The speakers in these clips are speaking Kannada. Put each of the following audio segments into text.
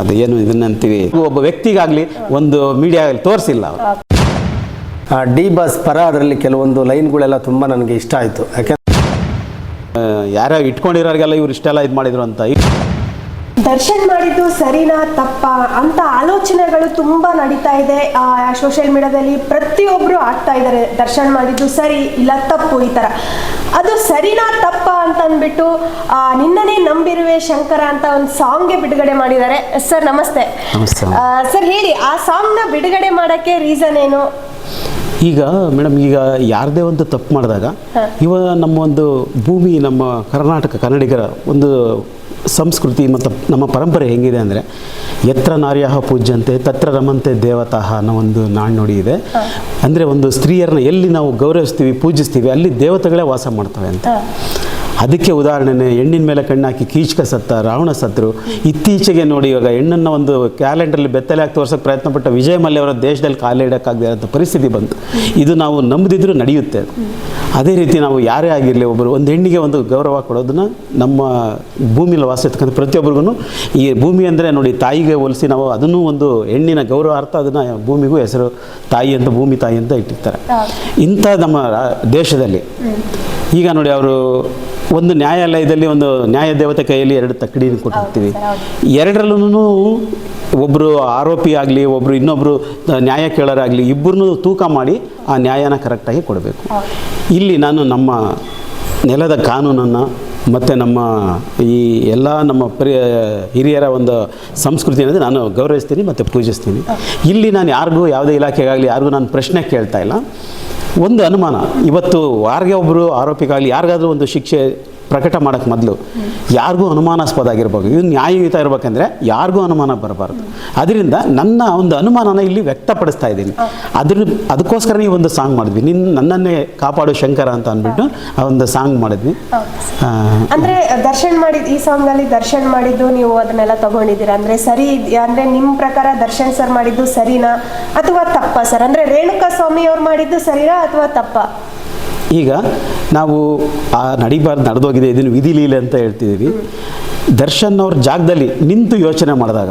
ಅದು ಏನು ಇದನ್ನಂತೀವಿ? ಒಬ್ಬ ವ್ಯಕ್ತಿಗಾಗಲಿ ಒಂದು ಮೀಡಿಯಾ ತೋರಿಸಿಲ್ಲ ಅವರು. ಆ ಡಿ ಬಾಸ್ ಪರ ಅದರಲ್ಲಿ ಕೆಲವೊಂದು ಲೈನ್ಗಳೆಲ್ಲ ತುಂಬ ನನಗೆ ಇಷ್ಟ ಆಯಿತು. ಯಾರ್ಯಾರು ಇಟ್ಕೊಂಡಿರೋರಿಗೆಲ್ಲ ಇವ್ರು ಇಷ್ಟೆಲ್ಲ ಇದು ಮಾಡಿದ್ರು ಅಂತ. ದರ್ಶನ್ ಮಾಡಿದ್ದು ಸರಿನಾ ತಪ್ಪ ಅಂತ ಆಲೋಚನೆಗಳು ತುಂಬಾ ನಡೀತಾ ಇದೆ. ಸೋಷಿಯಲ್ ಮೀಡಿಯಾದಲ್ಲಿ ಪ್ರತಿಯೊಬ್ರು ಆಗ್ತಾ ಇದ್ದಾರೆ ದರ್ಶನ್ ಮಾಡಿದ್ದು ಸರಿ ಇಲ್ಲ ತಪ್ಪು ಈ ತರ. ಅದು ಸರಿನಾ ತಪ್ಪ ಅಂತ ಅಂದ್ಬಿಟ್ಟು ಆ, ನಿನ್ನನೇ ನಂಬಿರುವೆ ಶಂಕರ ಅಂತ ಒಂದು ಸಾಂಗ್ಗೆ ಬಿಡುಗಡೆ ಮಾಡಿದ್ದಾರೆ. ಸರ್ ನಮಸ್ತೆ. ಸರ್ ಹೇಳಿ ಆ ಸಾಂಗ್ನ ಬಿಡುಗಡೆ ಮಾಡಕ್ಕೆ ರೀಸನ್ ಏನು? ಈಗ ಮೇಡಮ್ ಈಗ ಯಾರದೇ ಒಂದು ತಪ್ಪು ಮಾಡಿದಾಗ ಇವ ನಮ್ಮ ಒಂದು ಭೂಮಿ ನಮ್ಮ ಕರ್ನಾಟಕ ಕನ್ನಡಿಗರ ಒಂದು ಸಂಸ್ಕೃತಿ ಮತ್ತು ನಮ್ಮ ಪರಂಪರೆ ಹೆಂಗಿದೆ ಅಂದರೆ ಎತ್ರ ನಾರ್ಯಾಹ ಪೂಜ್ಯಂತೆ ತತ್ರ ರಮಂತೆ ದೇವತಾಹ ಅನ್ನೋ ಒಂದು ನಾಣ್ಣುಡಿ ಇದೆ. ಅಂದರೆ ಒಂದು ಸ್ತ್ರೀಯರನ್ನ ಎಲ್ಲಿ ನಾವು ಗೌರವಿಸ್ತೀವಿ ಪೂಜಿಸ್ತೀವಿ ಅಲ್ಲಿ ದೇವತೆಗಳೇ ವಾಸ ಮಾಡ್ತವೆ ಅಂತ. ಅದಕ್ಕೆ ಉದಾಹರಣೆ ಹೆಣ್ಣಿನ ಮೇಲೆ ಕಣ್ಣಾಕಿ ಕೀಚಕ ಸತ್ತ ರಾವಣ ಸತ್ರು ಇತ್ತೀಚೆಗೆ ನೋಡಿ ಇವಾಗ ಹೆಣ್ಣನ್ನು ಒಂದು ಕ್ಯಾಲೆಂಡ್ರಲ್ಲಿ ಬೆತ್ತಲೆ ಹಾಕಿ ತೋರ್ಸೋಕ್ಕೆ ಪ್ರಯತ್ನ ಪಟ್ಟ ವಿಜಯ ಮಲ್ಯ ಅವರ ದೇಶದಲ್ಲಿ ಕಾಲಿಡೋಕ್ಕಾಗದೇ ಇರೋಂಥ ಪರಿಸ್ಥಿತಿ ಬಂತು. ಇದು ನಾವು ನಂಬದಿದ್ರೂ ನಡೆಯುತ್ತೆ. ಅದೇ ರೀತಿ ನಾವು ಯಾರೇ ಆಗಿರಲಿ ಒಬ್ಬರು ಒಂದು ಹೆಣ್ಣಿಗೆ ಒಂದು ಗೌರವ ಕೊಡೋದನ್ನು ನಮ್ಮ ಭೂಮಿಯಲ್ಲಿ ವಾಸ ಇರ್ತಕ್ಕಂಥ ಪ್ರತಿಯೊಬ್ಬರಿಗೂ ಈ ಭೂಮಿ ಅಂದರೆ ನೋಡಿ ತಾಯಿಗೆ ಹೋಲಿಸಿ ನಾವು ಅದನ್ನು ಒಂದು ಹೆಣ್ಣಿನ ಗೌರವ ಅರ್ಥ ಅದನ್ನು ಭೂಮಿಗೂ ಹೆಸರು ತಾಯಿ ಅಂತ ಭೂಮಿ ತಾಯಿ ಅಂತ ಇಟ್ಟಿರ್ತಾರೆ. ಇಂಥ ನಮ್ಮ ದೇಶದಲ್ಲಿ. ಈಗ ನೋಡಿ ಅವರು ಒಂದು ನ್ಯಾಯಾಲಯದಲ್ಲಿ ಒಂದು ನ್ಯಾಯ ದೇವತೆ ಕೈಯಲ್ಲಿ ಎರಡು ತಕ್ಕಡಿ ಕೊಟ್ಟಿರ್ತೀವಿ. ಎರಡರಲ್ಲೂ ಒಬ್ಬರು ಆರೋಪಿ ಆಗಲಿ ಒಬ್ಬರು ಇನ್ನೊಬ್ಬರು ನ್ಯಾಯ ಕೇಳೋರಾಗಲಿ ಇಬ್ಬರನ್ನೂ ತೂಕ ಮಾಡಿ ಆ ನ್ಯಾಯನ ಕರೆಕ್ಟಾಗಿ ಕೊಡಬೇಕು. ಇಲ್ಲಿ ನಾನು ನಮ್ಮ ನೆಲದ ಕಾನೂನನ್ನು ಮತ್ತು ನಮ್ಮ ಈ ಎಲ್ಲ ನಮ್ಮ ಪ್ರಿಯ ಹಿರಿಯರ ಒಂದು ಸಂಸ್ಕೃತಿ ಅನ್ನೋದು ನಾನು ಗೌರವಿಸ್ತೀನಿ ಮತ್ತು ಪೂಜಿಸ್ತೀನಿ. ಇಲ್ಲಿ ನಾನು ಯಾರಿಗೂ ಯಾವುದೇ ಇಲಾಖೆಗಾಗಲಿ ಯಾರಿಗೂ ನಾನು ಪ್ರಶ್ನೆ ಕೇಳ್ತಾ ಇಲ್ಲ. ಒಂದು ಅನುಮಾನ, ಇವತ್ತು ಯಾರಿಗೆ ಒಬ್ಬರು ಆರೋಪಿಗಾಗಲಿ ಯಾರಿಗಾದರೂ ಒಂದು ಶಿಕ್ಷೆ ಪ್ರಕಟ ಮಾಡೋಕ್ಕೆ ಮೊದಲು. ಯಾರಿಗೂ ಅನುಮಾನಾಸ್ಪದ ಆಗಿರ್ಬೇಕು. ಇದು ನ್ಯಾಯಯುತ ಇರಬೇಕಂದ್ರೆ ಯಾರಿಗೂ ಅನುಮಾನ ಬರಬಾರ್ದು. ಅದರಿಂದ ನನ್ನ ಒಂದು ಅನುಮಾನನ ಇಲ್ಲಿ ವ್ಯಕ್ತಪಡಿಸ್ತಾ ಇದ್ದೀನಿ. ಅದ್ರ ಅದಕ್ಕೋಸ್ಕರ ಈ ಒಂದು ಸಾಂಗ್ ಮಾಡಿದ್ವಿ. ನಿನ್ನ ನನ್ನನ್ನೇ ಕಾಪಾಡು ಶಂಕರ ಅಂತ ಅಂದ್ಬಿಟ್ಟು ಆ ಒಂದು ಸಾಂಗ್ ಮಾಡಿದ್ವಿ. ಅಂದ್ರೆ ದರ್ಶನ್ ಮಾಡಿದ ಈ ಸಾಂಗ್ ಅಲ್ಲಿ ದರ್ಶನ್ ಮಾಡಿದ್ದು ನೀವು ಅದನ್ನೆಲ್ಲ ತಗೊಂಡಿದ್ದೀರಾ? ಅಂದ್ರೆ ಸರಿ? ಅಂದ್ರೆ ನಿಮ್ಮ ಪ್ರಕಾರ ದರ್ಶನ್ ಸರ್ ಮಾಡಿದ್ದು ಸರಿನಾ ಅಥವಾ ತಪ್ಪ ಸರ್? ಅಂದ್ರೆ ರೇಣುಕಾ ಸ್ವಾಮಿ ಅವ್ರು ಮಾಡಿದ್ದು ಸರಿನಾ ಅಥವಾ ತಪ್ಪ? ಈಗ ನಾವು ಆ ನಡಿಬಾರ್ದು ನಡೆದೋಗಿದೆ ಇದನ್ನು ವಿಧಿ ಲೀಲೆ ಅಂತ ಹೇಳ್ತಿದ್ದೀವಿ. ದರ್ಶನ್ ಅವ್ರ ಜಾಗದಲ್ಲಿ ನಿಂತು ಯೋಚನೆ ಮಾಡಿದಾಗ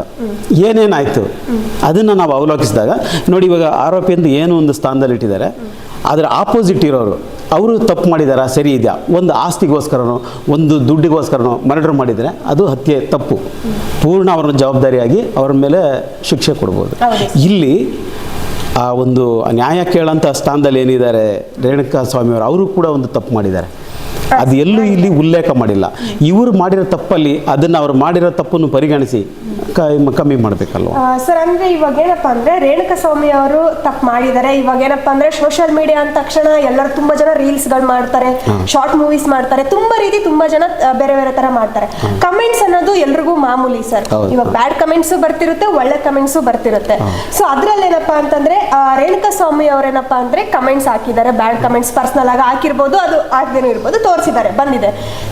ಏನೇನಾಯಿತು? ಅದನ್ನು ನಾವು ಅವಲೋಕಿಸಿದಾಗ ನೋಡಿ ಇವಾಗ ಆರೋಪಿ ಅಂತ ಏನು ಒಂದು ಸ್ಥಾನದಲ್ಲಿ ಇಟ್ಟಿದ್ದಾರೆ. ಅದರ ಆಪೋಸಿಟ್ ಇರೋರು ಅವರು ತಪ್ಪು ಮಾಡಿದಾರಾ ಸರಿ ಇದೆಯಾ? ಒಂದು ಆಸ್ತಿಗೋಸ್ಕರನೋ ಒಂದು ದುಡ್ಡಿಗೋಸ್ಕರನೋ ಮರ್ಡರ್ ಮಾಡಿದರೆ ಅದು ಹತ್ಯೆ ತಪ್ಪು. ಪೂರ್ಣ ಅವರ ಜವಾಬ್ದಾರಿಯಾಗಿ ಅವ್ರ ಮೇಲೆ ಶಿಕ್ಷೆ ಕೊಡ್ಬೋದು. ಇಲ್ಲಿ ಆ ಒಂದು ನ್ಯಾಯ ಕೇಳಂತ ಸ್ಥಾನದಲ್ಲಿ ಏನಿದ್ದಾರೆ ರೇಣುಕಾ ಸ್ವಾಮಿಯವರು ಅವರು ಕೂಡ ಒಂದು ತಪ್ಪು ಮಾಡಿದ್ದಾರೆ. ಅದು ಎಲ್ಲೂ ಇಲ್ಲಿ ಉಲ್ಲೇಖ ಮಾಡಿಲ್ಲ. ಇವರು ಮಾಡಿರೋ ತಪ್ಪಲ್ಲಿ ಅದನ್ನು ಅವ್ರು ಮಾಡಿರೋ ತಪ್ಪನ್ನು ಪರಿಗಣಿಸಿ ಕಮ್ಮಿ ಮಾಡಬೇಕಲ್ವ? ಸರ್ ಅಂದ್ರೆ ಇವಾಗ ಏನಪ್ಪಾ ಅಂದ್ರೆ ರೇಣುಕಾ ಸ್ವಾಮಿ ಅವರು ತಪ್ಪು ಮಾಡಿದ್ದಾರೆ. ಇವಾಗ ಏನಪ್ಪಾ ಅಂದ್ರೆ ಸೋಷಿಯಲ್ ಮೀಡಿಯಾ ಅಂದ ತಕ್ಷಣ ಎಲ್ಲರೂ ತುಂಬಾ ಜನ ರೀಲ್ಸ್ಗಳು ಮಾಡ್ತಾರೆ ಶಾರ್ಟ್ ಮೂವೀಸ್ ಮಾಡ್ತಾರೆ ತುಂಬಾ ರೀತಿ ತುಂಬಾ ಜನ ಬೇರೆ ಬೇರೆ ತರ ಮಾಡ್ತಾರೆ. ಕಮೆಂಟ್ಸ್ ಅನ್ನೋದು ಎಲ್ರಿಗೂ ಮಾಮೂಲಿ ಸರ್. ಇವಾಗ ಬ್ಯಾಡ್ ಕಮೆಂಟ್ಸ್ ಬರ್ತಿರುತ್ತೆ ಒಳ್ಳೆ ಕಮೆಂಟ್ಸ್ ಬರ್ತಿರುತ್ತೆ. ಸೊ ಅದ್ರಲ್ಲಿ ಏನಪ್ಪಾ ಅಂತಂದ್ರೆ ರೇಣುಕಾ ಸ್ವಾಮಿ ಅವ್ರೇನಪ್ಪಾ ಅಂದ್ರೆ ಕಮೆಂಟ್ಸ್ ಹಾಕಿದ್ದಾರೆ. ಬ್ಯಾಡ್ ಕಮೆಂಟ್ಸ್ ಪರ್ಸನಲ್ ಆಗಿ ಹಾಕಿರ್ಬೋದು ಅದು ಹಾಕ್ದೇನೂ ಇರ್ಬೋದು. ತೋರಿಸಿದ್ದಾರೆ ಬಂದಿದೆ.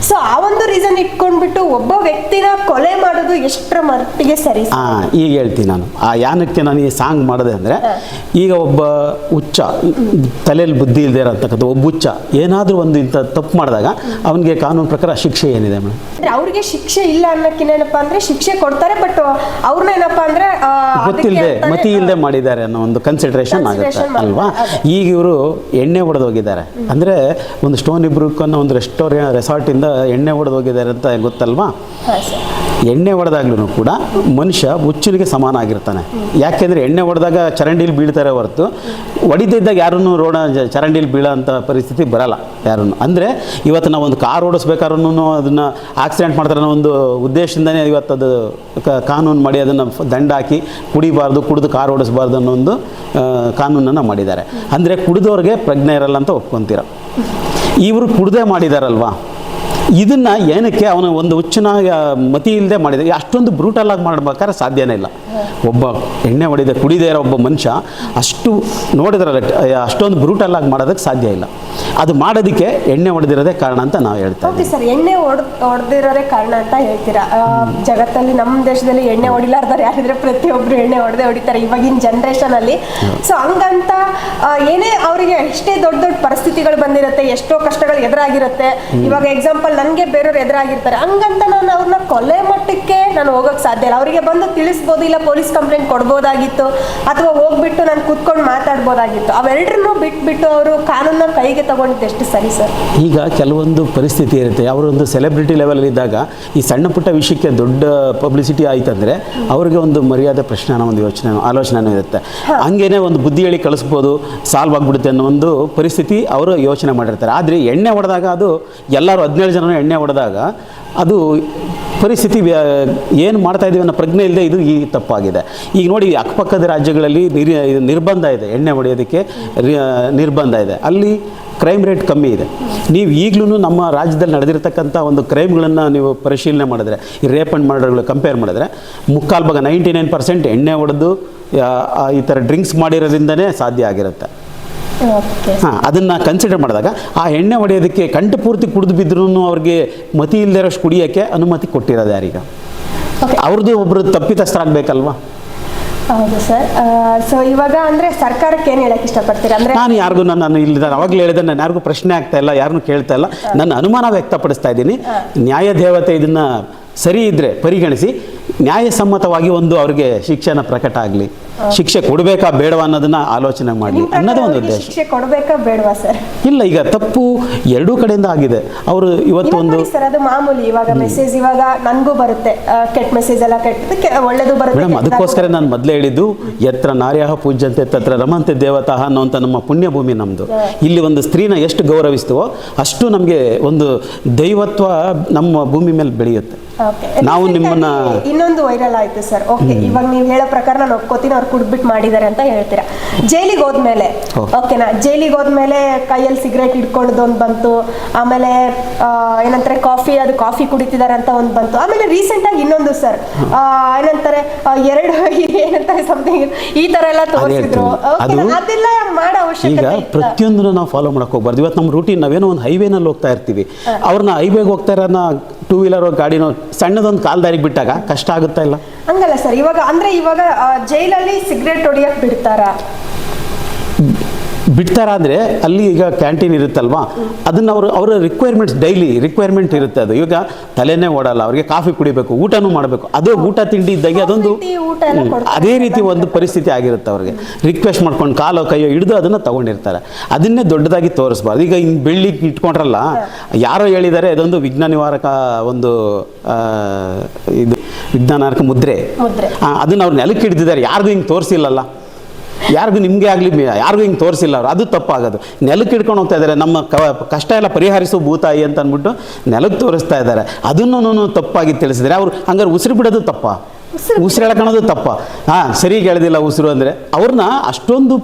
ಸೊ ಆ ಒಂದು ರೀಸನ್ ಇಟ್ಕೊಂಡ್ಬಿಟ್ಟು ಒಬ್ಬ ವ್ಯಕ್ತಿನ ಕೊಲೆ ಮಾಡೋದು ಎಷ್ಟರ ಮಟ್ಟಿಗೆ ಸರಿ? ಈಗ ಹೇಳ್ತೀನಿ ನಾನು. ಆ ಯಾನಕ್ಕೆ ನಾನು ಈ ಸಾಂಗ್ ಮಾಡಿದೆ ಅಂದರೆ ಈಗ ಒಬ್ಬ ಹುಚ್ಚ ತಲೆಯಲ್ಲಿ ಬುದ್ಧಿ ಇಲ್ಲದೆ ಇರತಕ್ಕಂಥ ಒಬ್ಬ ಹುಚ್ಚ ಏನಾದರೂ ಒಂದು ಇಂಥ ತಪ್ಪು ಮಾಡಿದಾಗ ಅವನಿಗೆ ಕಾನೂನು ಪ್ರಕಾರ ಶಿಕ್ಷೆ ಏನಿದೆ ಮೇಡಮ್? ಅವ್ರಿಗೆ ಶಿಕ್ಷೆ ಇಲ್ಲ ಅನ್ನೋಕ್ಕಿಂತ ಏನಪ್ಪಾ ಅಂದ್ರೆ ಶಿಕ್ಷೆ ಕೊಡ್ತಾರೆ ಬಟ್ ಅವ್ರನ್ನ ಏನಪ್ಪಾ ಅಂದ್ರೆ ಗೊತ್ತಿಲ್ಲದೆ ಮತಿ ಇಲ್ಲದೆ ಮಾಡಿದ್ದಾರೆ ಅನ್ನೋ ಒಂದು ಕನ್ಸಿಡ್ರೇಷನ್ ಆಗುತ್ತೆ ಅಲ್ವಾ? ಈಗ ಇವರು ಎಣ್ಣೆ ಹೊಡೆದೋಗಿದ್ದಾರೆ. ಅಂದರೆ ಒಂದು ಸ್ಟೋನ್ ಇಬ್ರು ಅನ್ನೋ ಒಂದು ರೆಸ್ಟೋರೆ ರೆಸಾರ್ಟಿಂದ ಎಣ್ಣೆ ಹೊಡೆದು ಹೋಗಿದ್ದಾರೆ ಅಂತ ಗೊತ್ತಲ್ವಾ? ಎಣ್ಣೆ ಹೊಡೆದಾಗ್ಲೂ ಕೂಡ ಮನುಷ್ಯ ಹುಚ್ಚನಿಗೆ ಸಮಾನ ಆಗಿರ್ತಾನೆ. ಯಾಕೆಂದರೆ ಎಣ್ಣೆ ಹೊಡೆದಾಗ ಚರಂಡಿಲಿ ಬೀಳ್ತಾರೆ ಹೊರತು. ಹೊಡಿತಿದ್ದಾಗ ಯಾರನ್ನು ರೋಡ ಚರಂಡಿಲಿ ಬೀಳೋ ಅಂಥ ಪರಿಸ್ಥಿತಿ ಬರಲ್ಲ ಯಾರನ್ನು ಅಂದರೆ ಇವತ್ತು ನಾವು ಒಂದು ಕಾರ್ ಓಡಿಸ್ಬೇಕಾದ್ರೂ ಅದನ್ನು ಆಕ್ಸಿಡೆಂಟ್ ಮಾಡ್ತಾರೆ ಅನ್ನೋ ಒಂದು ಉದ್ದೇಶದಿಂದನೇ ಇವತ್ತು ಅದು ಕಾನೂನು ಮಾಡಿ ಅದನ್ನು ದಂಡ ಹಾಕಿ ಕುಡಿಬಾರ್ದು ಕುಡಿದು ಕಾರ್ ಓಡಿಸ್ಬಾರ್ದು ಅನ್ನೋ ಒಂದು ಕಾನೂನನ್ನು ಮಾಡಿದ್ದಾರೆ. ಅಂದರೆ ಕುಡಿದವ್ರಿಗೆ ಪ್ರಜ್ಞೆ ಇರಲ್ಲ ಅಂತ ಒಪ್ಕೊಂತೀರ. ಇವರು ಕುಡ್ದೆ ಮಾಡಿದಾರಲ್ವಾ? ಇದನ್ನ ಏನಕ್ಕೆ ಅವನ ಒಂದು ಹುಚ್ಚನ ಮತಿ ಇಲ್ಲದೆ ಮಾಡಿದ? ಅಷ್ಟೊಂದು ಬ್ರೂಟಲ್ ಆಗಿ ಮಾಡ್ಬೇಕಾದ್ರೆ ಸಾಧ್ಯನೇ ಇಲ್ಲ. ಒಬ್ಬ ಎಣ್ಣೆ ಹೊಡಿದ ಕುಡಿದೇ ಇರೋ ಒಬ್ಬ ಮನುಷ್ಯ ಅಷ್ಟು ನೋಡಿದ್ರಲ್ಲ ಅಷ್ಟೊಂದು ಬ್ರೂಟಲ್ ಆಗಿ ಮಾಡೋದಕ್ಕೆ ಸಾಧ್ಯ ಇಲ್ಲ. ಅದು ಮಾಡೋದಕ್ಕೆ ಎಣ್ಣೆ ಹೊಡೆದಿರೋದೇ ಕಾರಣ ಅಂತ ನಾವು ಹೇಳ್ತೀವಿ ಓಕೆ ಸರ್ ಎಣ್ಣೆ ಹೊಡ್ ಹೊಡೆದಿರೋದೇ ಕಾರಣ ಅಂತ ಹೇಳ್ತೀರಾ? ಜಗತ್ತಲ್ಲಿ ನಮ್ಮ ದೇಶದಲ್ಲಿ ಎಣ್ಣೆ ಹೊಡಿಲಾರ್ದಾರೆ ಯಾರಿದ್ರೆ ಪ್ರತಿಯೊಬ್ರು ಎಣ್ಣೆ ಹೊಡೆದೇ ಹೊಡಿತಾರೆ ಇವಾಗಿನ ಜನರೇಷನ್ ಅಲ್ಲಿ. ಸೊ ಹಂಗಂತ ಏನೇ ಅವರಿಗೆ ಎಷ್ಟೇ ದೊಡ್ಡ ದೊಡ್ಡ ಪರಿಸ್ಥಿತಿಗಳು ಬಂದಿರುತ್ತೆ ಎಷ್ಟೋ ಕಷ್ಟಗಳು ಎದುರಾಗಿರುತ್ತೆ. ಇವಾಗ ಎಕ್ಸಾಂಪಲ್ ನನಗೆ ಬೇರೆಯವ್ರು ಎದುರಾಗಿರ್ತಾರೆ. ಹಂಗಂತ ನಾನು ಅವ್ರನ್ನ ಕೊಲೆ ಮಟ್ಟಕ್ಕೆ ನಾನು ಹೋಗೋಕೆ ಸಾಧ್ಯ ಇಲ್ಲ. ಅವರಿಗೆ ಬಂದು ತಿಳಿಸ್ಬೋದು ಇಲ್ಲ ಪೊಲೀಸ್ ಕಂಪ್ಲೇಂಟ್ ಕೊಡ್ಬೋದಾಗಿತ್ತು ಅಥವಾ ಹೋಗ್ಬಿಟ್ಟು ನಾನು ಕೂತ್ಕೊಂಡು ಮಾತಾಡ್ಬೋದಾಗಿತ್ತು. ಅವೆರಡನ್ನೂ ಬಿಟ್ಬಿಟ್ಟು ಅವರು ಕಾನೂನ ಕೈಗೆ ತಗೊಂಡಿದ್ದು ಎಷ್ಟು ಸರಿ ಸರ್? ಈಗ ಕೆಲವೊಂದು ಪರಿಸ್ಥಿತಿ ಇರುತ್ತೆ. ಅವರೊಂದು ಸೆಲೆಬ್ರಿಟಿ ಲೆವೆಲ್ ಇದ್ದಾಗ ಈ ಸಣ್ಣ ಪುಟ್ಟ ವಿಷಯಕ್ಕೆ ದೊಡ್ಡ ಪಬ್ಲಿಸಿಟಿ ಆಯ್ತಂದ್ರೆ ಅವ್ರಿಗೆ ಒಂದು ಮರ್ಯಾದೆ ಪ್ರಶ್ನೆ ಅನ್ನೋ ಒಂದು ಯೋಚನೆ ಆಲೋಚನೆ ಇರುತ್ತೆ. ಹಂಗೇನೆ ಒಂದು ಬುದ್ಧಿ ಹೇಳಿ ಕಳಿಸ್ಬೋದು ಸಾಲ್ವ್ ಆಗ್ಬಿಡುತ್ತೆ ಅನ್ನೋ ಒಂದು ಪರಿಸ್ಥಿತಿ ಅವರು ಯೋಚನೆ ಮಾಡಿರ್ತಾರೆ. ಆದರೆ ಎಣ್ಣೆ ಹೊಡೆದಾಗ ಅದು ಎಲ್ಲರೂ ಹದಿನೇಳು ಜನ ಎಣ್ಣೆ ಹೊಡೆದಾಗ ಅದು ಪರಿಸ್ಥಿತಿ ಏನು ಮಾಡ್ತಾ ಇದ್ದೀವಿ ಅನ್ನೋ ಪ್ರಜ್ಞೆ ಇಲ್ಲದೆ ಇದು ಈ ತಪ್ಪಾಗಿದೆ. ಈಗ ನೋಡಿ, ಅಕ್ಕಪಕ್ಕದ ರಾಜ್ಯಗಳಲ್ಲಿ ನಿರ್, ನಿರ್ಬಂಧ ಇದೆ. ಎಣ್ಣೆ ಹೊಡೆಯೋದಕ್ಕೆ ನಿರ್ಬಂಧ ಇದೆ. ಅಲ್ಲಿ ಕ್ರೈಮ್ ರೇಟ್ ಕಮ್ಮಿ ಇದೆ. ನೀವು ಈಗಲೂ ನಮ್ಮ ರಾಜ್ಯದಲ್ಲಿ ನಡೆದಿರ್ತಕ್ಕಂಥ ಒಂದು ಕ್ರೈಮ್ಗಳನ್ನು ನೀವು ಪರಿಶೀಲನೆ ಮಾಡಿದ್ರೆ, ಈ ರೇಪ್ ಆ್ಯಂಡ್ ಮರ್ಡರ್ಗಳು ಕಂಪೇರ್ ಮಾಡಿದ್ರೆ ಮುಕ್ಕಾಲು ಭಾಗ ನೈಂಟಿ ನೈನ್ ಪರ್ಸೆಂಟ್ ಎಣ್ಣೆ ಹೊಡೆದು ಈ ಥರ ಡ್ರಿಂಕ್ಸ್ ಮಾಡಿರೋದ್ರಿಂದನೇ ಸಾಧ್ಯ ಆಗಿರುತ್ತೆ. ಹಾಂ ಅದನ್ನು ಕನ್ಸಿಡರ್ ಮಾಡಿದಾಗ ಆ ಎಣ್ಣೆ ಹೊಡೆಯೋದಕ್ಕೆ ಕಂಠ ಪೂರ್ತಿ ಕುಡಿದು ಬಿದ್ರೂ ಅವ್ರಿಗೆ ಮತಿ ಇಲ್ಲದೆ ಇರೋಷ್ಟು ಕುಡಿಯೋಕ್ಕೆ ಅನುಮತಿ ಕೊಟ್ಟಿರೋದು ಯಾರೀಗ? ಅವ್ರದ್ದು ಒಬ್ಬರು ತಪ್ಪಿತಸ್ಥರಾಗಬೇಕಲ್ವಾ? ಹೌದು ಸರ್. ಸೊ ಇವಾಗ ಅಂದ್ರೆ ಸರ್ಕಾರಕ್ಕೆ ಏನು ಹೇಳಕ್ ಇಷ್ಟಪಡ್ತೀರಾ? ಅಂದ್ರೆ ನಾನು ಯಾರಿಗೂ ನಾನು ನಾನು ಇಲ್ಲಿ ನಾನು ಅವಾಗಲೇ ಹೇಳಿದೆ ನಾನು ಯಾರಿಗೂ ಪ್ರಶ್ನೆ ಆಗ್ತಾ ಇಲ್ಲ ಯಾರನ್ನೂ ಕೇಳ್ತಾ ಇಲ್ಲ. ನನ್ನ ಅನುಮಾನ ವ್ಯಕ್ತಪಡಿಸ್ತಾ ಇದ್ದೀನಿ. ನ್ಯಾಯ ದೇವತೆ ಇದನ್ನ ಸರಿ ಇದ್ರೆ ಪರಿಗಣಿಸಿ ನ್ಯಾಯಸಮ್ಮತವಾಗಿ ಒಂದು ಅವ್ರಿಗೆ ಶಿಕ್ಷಣ ಪ್ರಕಟ ಆಗಲಿ. ಶಿಕ್ಷೆ ಕೊಡಬೇಕಾ ಬೇಡವಾ ಅನ್ನೋದನ್ನ ಆಲೋಚನೆ ಮಾಡಿ ಅನ್ನೋದು ಒಂದು ಉದ್ದೇಶ. ಶಿಕ್ಷೆ ಕೊಡ್ಬೇಕಾ ಬೇಡವಾ ಸರ್? ಇಲ್ಲ ಈಗ ತಪ್ಪು ಎರಡೂ ಕಡೆಯಿಂದ ಆಗಿದೆ. ಅವರು ಇವತ್ತು ಒಂದು ಸರ್ ಅದು ಮಾಮೂಲಿ ಇವಾಗ ಮೆಸೇಜ್ ಇವಾಗ ನನಗೂ ಬರುತ್ತೆ. ಕೆಟ್ಟ ಮೆಸೇಜ್ ಎಲ್ಲ ಕೆಟ್ಟದಕ್ಕೆ ಒಳ್ಳೇದು ಬರುತ್ತೆ ಮೇಡಮ್ ಅದಕ್ಕೋಸ್ಕರ ನಾನು ಮೊದಲೇ ಹೇಳಿದ್ದು ಎತ್ರ ನಾರ್ಯಾಹ ಪೂಜ್ಯಂತೆ ತತ್ರ ರಮಂತೆ ದೇವತಾ ಅನ್ನೋಂಥ ನಮ್ಮ ಪುಣ್ಯಭೂಮಿ ನಮ್ಮದು ಇಲ್ಲಿ ಒಂದು ಸ್ತ್ರೀನ ಎಷ್ಟು ಗೌರವಿಸ್ತೀವೋ ಅಷ್ಟು ನಮಗೆ ಒಂದು ದೈವತ್ವ ನಮ್ಮ ಭೂಮಿ ಮೇಲೆ ಬೆಳೆಯುತ್ತೆ. ನಾವು ನಿಮ್ಮನ್ನ ಇನ್ನೊಂದು ವೈರಲ್ ಆಯ್ತು ಸರ್. ಓಕೆ ಇವಾಗ ನೀವು ಹೇಳೋ ಪ್ರಕಾರ ನಾನು ಒಪ್ಕೋತೀನಿ ಅವ್ರು ಕುಡ್ಬಿಟ್ಟು ಮಾಡಿದ್ದಾರೆ ಅಂತ ಹೇಳ್ತೀರಾ? ಜೈಲಿಗೆ ಹೋದ್ಮೇಲೆ ಹೌದು. ಓಕೆನಾ? ಜೈಲಿಗೆ ಹೋದ್ಮೇಲೆ ಕೈಯಲ್ಲಿ ಸಿಗರೇಟ್ ಇಟ್ಕೊಳ್ಳೋದೊಂದು ಬಂತು ಆಮೇಲೆ ಏನಂತಾರೆ ಕಾಫಿ ಅದು ಕಾಫಿ ಕುಡಿತಿದ್ದಾರೆ ಅಂತ ಒಂದು ಬಂತು. ಆಮೇಲೆ ರೀಸೆಂಟ್ ಆಗಿ ಇನ್ನೊಂದು ಸರ್ ಏನಂತಾರೆ ಎರಡು ಏನಂತಾರೆ ಸಮಥಿಂಗ್ ಈ ತರ ಎಲ್ಲ ತೋರಿಸಿದ್ರು. ಅದಿಲ್ಲ ಅದು- ಅದೆಲ್ಲ ಮಾಡೋ ಅವಶ್ಯಕತೆ? ಪ್ರತಿಯೊಂದನ್ನು ನಾವು ಫಾಲೋ ಮಾಡಕ್ ಹೋಗ್ಬಾರ್ದು. ಇವತ್ತು ನಮ್ಮ ರೂಟೀನ್ ನಾವೇನೋ ಒಂದು ಹೈವೇನಲ್ಲಿ ಹೋಗ್ತಾ ಇರ್ತೀವಿ. ಅವ್ರನ್ನ ಹೈವೇಗೆ ಹೋಗ್ತಾ ಇರೋನ ಟೂ ವೀಲರ್ ಗಾಡಿನೋ ಸಣ್ಣದೊಂದು ಕಾಲ್ದಾರಿಗೆ ಬಿಟ್ಟಾಗ ಕಷ್ಟ ಆಗುತ್ತಾ ಇಲ್ಲ? ಹಂಗಲ್ಲ ಸರ್. ಇವಾಗ ಅಂದ್ರೆ ಇವಾಗ ಜೈಲಲ್ಲಿ ಸಿಗರೇಟ್ ಹೊಡಿಯಕ್ ಬಿಡ್ತಾರಾ? ಬಿಡ್ತಾರ ಅಂದರೆ ಅಲ್ಲಿ ಈಗ ಕ್ಯಾಂಟೀನ್ ಇರುತ್ತಲ್ವಾ? ಅದನ್ನು ಅವರು ಅವರ ರಿಕ್ವೈರ್ಮೆಂಟ್ಸ್ ಡೈಲಿ ರಿಕ್ವೈರ್ಮೆಂಟ್ ಇರುತ್ತೆ ಅದು. ಈಗ ತಲೆನೇ ಓಡಲ್ಲ ಅವರಿಗೆ ಕಾಫಿ ಕುಡಿಬೇಕು ಊಟನೂ ಮಾಡಬೇಕು. ಅದು ಊಟ ತಿಂಡಿ ಇದ್ದಾಗ ಅದೊಂದು. ಅದೇ ರೀತಿ ಒಂದು ಪರಿಸ್ಥಿತಿ ಆಗಿರುತ್ತೆ ಅವ್ರಿಗೆ. ರಿಕ್ವೆಸ್ಟ್ ಮಾಡ್ಕೊಂಡು ಕಾಲೋ ಕೈಯೋ ಹಿಡಿದು ಅದನ್ನು ತಗೊಂಡಿರ್ತಾರೆ. ಅದನ್ನೇ ದೊಡ್ಡದಾಗಿ ತೋರಿಸ್ಬಾರ್ದು. ಈಗ ಹಿಂಗೆ ಬೆಳ್ಳಿ ಇಟ್ಕೊಂಡ್ರಲ್ಲ ಯಾರೋ ಹೇಳಿದ್ದಾರೆ ಅದೊಂದು ವಿಘ್ನ ನಿವಾರಕ ಒಂದು ಇದು ವಿಜ್ಞಾನಾರ್ಕ ಮುದ್ರೆ. ಮುದ್ರೆ. ಅದನ್ನ ಅವ್ರು ನೆಲಕ್ಕೆ ಹಿಡಿದಿದ್ದಾರೆ. ಯಾರಿಗೂ ಹಿಂಗೆ ತೋರಿಸಿಲ್ಲಲ್ಲ. ಯಾರಿಗೂ ನಿಮಗೆ ಆಗಲಿ ಯಾರಿಗೂ ಹಿಂಗೆ ತೋರಿಸಿಲ್ಲ ಅವರು. ಅದು ತಪ್ಪಾಗೋದು. ನೆಲಕ್ಕೆ ಇಟ್ಕೊಂಡು ಹೋಗ್ತಾ ಇದ್ದಾರೆ ನಮ್ಮ ಕ- ಕಷ್ಟ ಎಲ್ಲ ಪರಿಹರಿಸೋ ಭೂತಾಯಿ ಅಂತ ಅಂದ್ಬಿಟ್ಟು ನೆಲಕ್ಕೆ ತೋರಿಸ್ತಾ ಇದ್ದಾರೆ ಅದನ್ನು ತಪ್ಪಾಗಿ ತಿಳಿಸಿದ್ರೆ ಅವ್ರು ಹಂಗಾರೆ ಉಸಿರು ಬಿಡೋದು ತಪ್ಪ. ಉಸಿರು ಎಳ್ಕೊಳೋದು ತಪ್ಪ. ಹಾಂ ಸರಿ ಎಳೆದಿಲ್ಲ ಉಸಿರು ಅಂದರೆ. ಅವ್ರನ್ನ ಅಷ್ಟೊಂದು